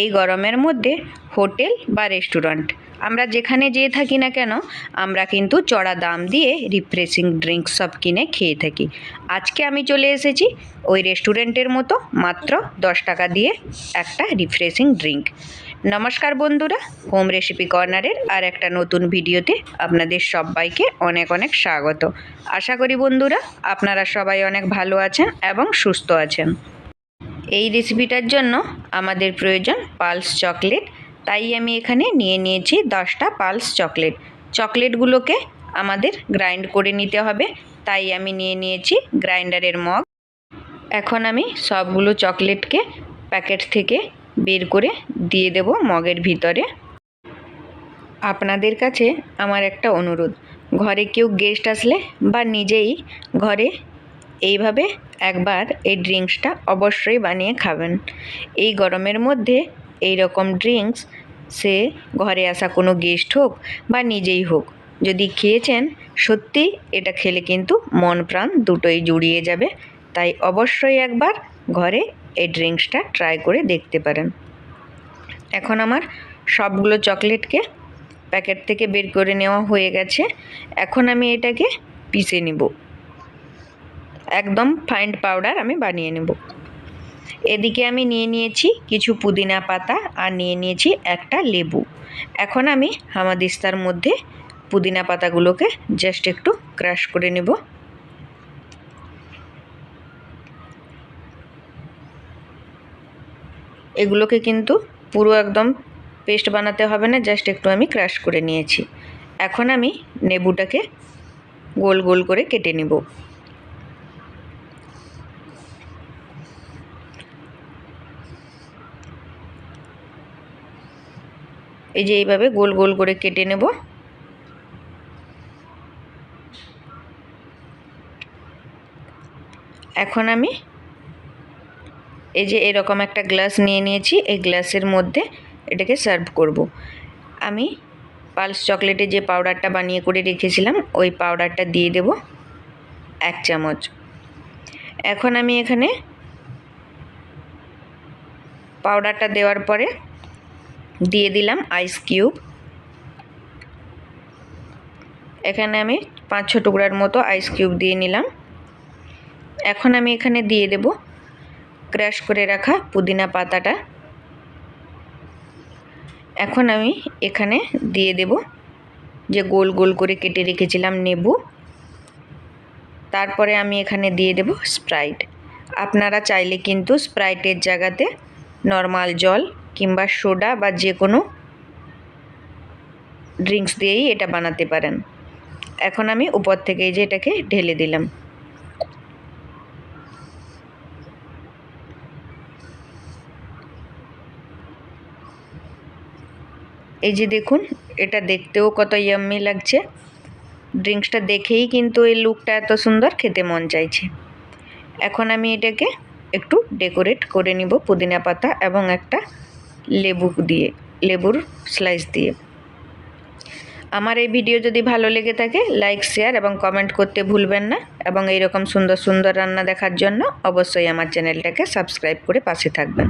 এই গরমের মধ্যে হোটেল বা রেস্টুরেন্ট। আমরা যেখানে যেয়ে থাকি না কেন, আমরা কিন্তু চড়া দাম দিয়ে রিফ্রেশিং ড্রিঙ্কস সব কিনে খেয়ে থাকি। আজকে আমি চলে এসেছি ওই রেস্টুরেন্টের মতো মাত্র দশ টাকা দিয়ে একটা রিফ্রেশিং ড্রিঙ্ক নমস্কার বন্ধুরা, হোম রেসিপি কর্নারের আর একটা নতুন ভিডিওতে আপনাদের সবাইকে অনেক অনেক স্বাগত। আশা করি বন্ধুরা, আপনারা সবাই অনেক ভালো আছেন এবং সুস্থ আছেন। এই রেসিপিটার জন্য আমাদের প্রয়োজন পালস চকলেট তাই আমি এখানে নিয়ে নিয়েছি দশটা পালস চকলেট চকলেটগুলোকে আমাদের গ্রাইন্ড করে নিতে হবে। তাই আমি নিয়ে নিয়েছি গ্রাইন্ডারের মগ। এখন আমি সবগুলো চকলেটকে প্যাকেট থেকে বের করে দিয়ে দেব মগের ভিতরে। আপনাদের কাছে আমার একটা অনুরোধ। ঘরে কেউ গেস্ট আসলে বা নিজেই ঘরে এইভাবে একবার এই ড্রিঙ্কসটা অবশ্যই বানিয়ে খাবেন। এই গরমের মধ্যে এই রকম ড্রিঙ্কস সে ঘরে আসা কোনো গেস্ট হোক বা নিজেই হোক, যদি খেয়েছেন, সত্যি এটা খেলে কিন্তু মন প্রাণ দুটোই জুড়িয়ে যাবে। তাই অবশ্যই একবার ঘরে এই ড্রিঙ্কসটা ট্রাই করে দেখতে পারেন। এখন আমার সবগুলো চকলেটকে প্যাকেট থেকে বের করে নেওয়া হয়ে গেছে। এখন আমি এটাকে পিষে নেব। একদম ফাইন্ড পাউডার আমি বানিয়ে নেব। এদিকে আমি নিয়ে নিয়েছি কিছু পুদিনা পাতা আর নিয়ে নিয়েছি একটা লেবু। এখন আমি হামাদিস্তার মধ্যে পুদিনা পাতাগুলোকে জাস্ট একটু ক্রাশ করে নেব। এগুলোকে কিন্তু পুরো একদম পেস্ট বানাতে হবে না জাস্ট একটু আমি ক্রাশ করে নিয়েছি। এখন আমি নেবুটাকে গোল গোল করে কেটে নেব। এই যে এইভাবে গোল গোল করে কেটে নেব। এখন আমি এই যে এরকম একটা গ্লাস নিয়ে নিয়েছি, এই গ্লাসের মধ্যে এটাকে সার্ভ করব। আমি পালস চকলেটে যে পাউডারটা বানিয়ে করে রেখেছিলাম, ওই পাউডারটা দিয়ে দেব এক চামচ। এখন আমি এখানে পাউডারটা দেওয়ার পরে দিয়ে দিলাম আইস কিউব এখানে আমি পাঁচ ছ টুকরার মতো আইস কিউব দিয়ে নিলাম। এখন আমি এখানে দিয়ে দেব ক্র্যাশ করে রাখা পুদিনা পাতাটা। এখন আমি এখানে দিয়ে দেব যে গোল গোল করে কেটে রেখেছিলাম নেবু। তারপরে আমি এখানে দিয়ে দেব স্প্রাইট। আপনারা চাইলে কিন্তু স্প্রাইটের জায়গাতে নর্মাল জল কিংবা সোডা বা যে কোনো ড্রিঙ্কস দিয়েই এটা বানাতে পারেন। এখন আমি উপর থেকে এই যে এটাকে ঢেলে দিলাম। এই যে দেখুন, এটা দেখতেও কত ইয়াম্মি লাগছে। ড্রিঙ্কসটা দেখেই কিন্তু এই লুকটা এত সুন্দর, খেতে মন চাইছে। এখন আমি এটাকে একটু ডেকোরেট করে নিব পুদিনা পাতা এবং একটা লেবু দিয়ে, লেবুর স্লাইস দিয়ে। আমার এই ভিডিও যদি ভালো লেগে থাকে লাইক শেয়ার এবং কমেন্ট করতে ভুলবেন না এবং এইরকম সুন্দর সুন্দর রান্না দেখার জন্য অবশ্যই আমার চ্যানেলটাকে সাবস্ক্রাইব করে পাশে থাকবেন।